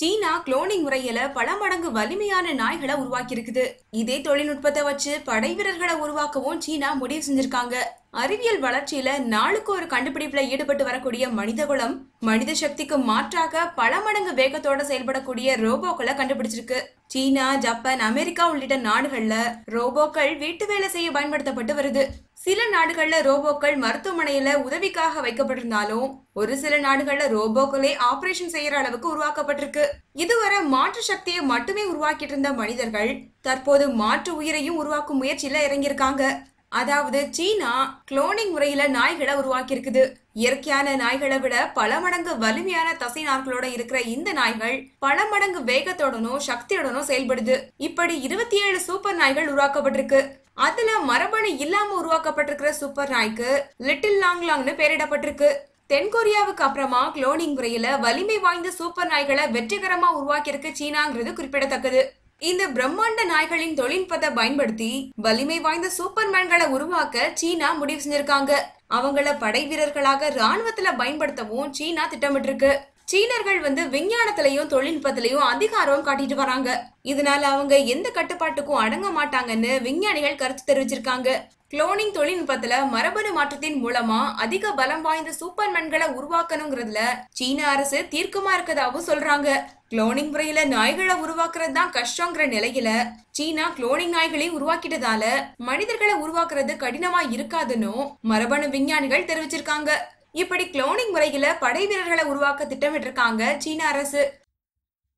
சீனா cloning முறையில பல மடங்கு வலிமையான நாய்களை உருவாக்கி இருக்குது இதே தொழில்நுட்பத்தை வச்சு படை வீரர்களை உருவாக்கவும் சீனா முடிவு செஞ்சிருக்காங்க. அறிவியல் வளர்ச்சியில நாளுக்கு ஒரு கண்டுபிடிப்புல ஈடுபட்டு வரக்கூடிய மனிதகுலம் மனித சக்திக்கு மாற்றாக பல மடங்கு வேகத்தோட செயல்படக்கூடிய ரோபோக்களை கண்டுபிடிச்சிருக்கு. சீனா ஜப்பான் அமெரிக்கா உள்ளிட்ட நாடுகள்ல ரோபோக்கள் வீட்டு வேலை செய்ய பயன்படுத்தப்பட்டு வருது. சில நாடுகள்ல ரோபோக்கள் மருத்துவமனையில உதவிக்காக வைக்கப்பட்டிருந்தாலும் ஒரு சில நாடுகள்ல ரோபோக்களே ஆபரேஷன் செய்யற அளவுக்கு உருவாக்கப்பட்டிருக்கு. இதுவரை மாற்று சக்தியை மட்டுமே உருவாக்கிட்டு இருந்த மனிதர்கள் தற்போது மாற்று உயிரையும் உருவாக்கும் முயற்சியில இறங்கியிருக்காங்க. அதாவது சீனா குளோனிங் முறையில நாய்களை உருவாக்கி இருக்குது இயற்கையான நாய்களை விட பல மடங்கு வலிமையான தசை நார்களோட இருக்கிற இந்த நாய்கள் பல மடங்கு வேகத்தோடனும் சக்தியுடனும் செயல்படுது. இப்படி இருபத்தி ஏழு சூப்பர் நாய்கள் உருவாக்கப்பட்டிருக்கு. அதுல மரபணு இல்லாம உருவாக்கப்பட்டிருக்கிற சூப்பர் நாய்க்கு லிட்டில் லாங் லாங்னு பெயரிடப்பட்டிருக்கு. தென்கொரியாவுக்கு அப்புறமா குளோனிங் முறையில வலிமை வாய்ந்த சூப்பர் நாய்களை வெற்றிகரமா உருவாக்கியிருக்கு சீனாங்கிறது குறிப்பிடத்தக்கது. இந்த பிரம்மாண்ட நாய்களின் தொழில்நுட்பத்தை பயன்படுத்தி வலிமை வாய்ந்த சூப்பர்மேன்களை உருவாக்க சீனா முடிவு செஞ்சிருக்காங்க. அவங்கள படை வீரர்களாக ராணுவத்துல பயன்படுத்தவும் சீனா திட்டமிட்டிருக்கு. சீனர்கள் வந்து விஞ்ஞானத்திலையும் தொழில்நுட்பத்திலையும் அதிக ஆர்வம் காட்டிட்டு வராங்க. இதனால அவங்க எந்த கட்டுப்பாட்டுக்கும் அடங்க மாட்டாங்கன்னு விஞ்ஞானிகள் கருத்து தெரிவிச்சிருக்காங்க. குளோனிங் தொழில்நுட்பத்துல மரபணு மாற்றத்தின் மூலமா அதிக பலம் வாய்ந்த சூப்பர்மேன்களை உருவாக்கணுங்கிறதுல சீன அரசு தீர்க்கமா இருக்கதாவும் சொல்றாங்க. குளோனிங் முறையில நாய்களை உருவாக்குறது தான் கஷ்டங்கிற நிலையில சீனா குளோனிங் நாய்களையும் உருவாக்கிட்டதால மனிதர்களை உருவாக்குறது கடினமா இருக்காதுன்னு மரபணு விஞ்ஞானிகள் தெரிவிச்சிருக்காங்க. இப்படி குளோனிங் முறையில படை வீரர்களை உருவாக்க திட்டமிட்டிருக்காங்க சீன அரசு.